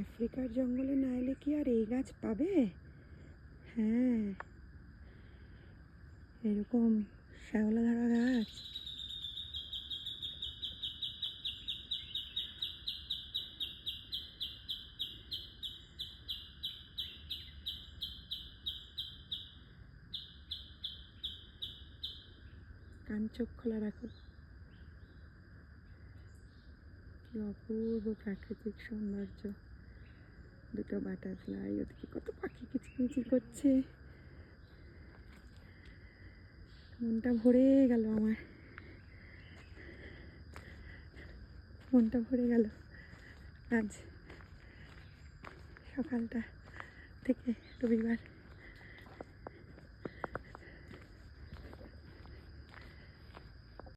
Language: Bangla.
আফ্রিকার জঙ্গলে না এলে কি আর এই গাছ পাবে? হ্যাঁ। এরকম শ্যাওলা ধরা গাছ। কান চোখ খোলা রাখো। কি অপূর্ব প্রাকৃতিক সৌন্দর্য। দুটো বাটারফ্লাই, ওদিকে কত পাখি কিচকিচি করছে। মনটা ভরে গেল আমার। মনটা ভরে গেল আজ সকালটা থেকে রবিবার।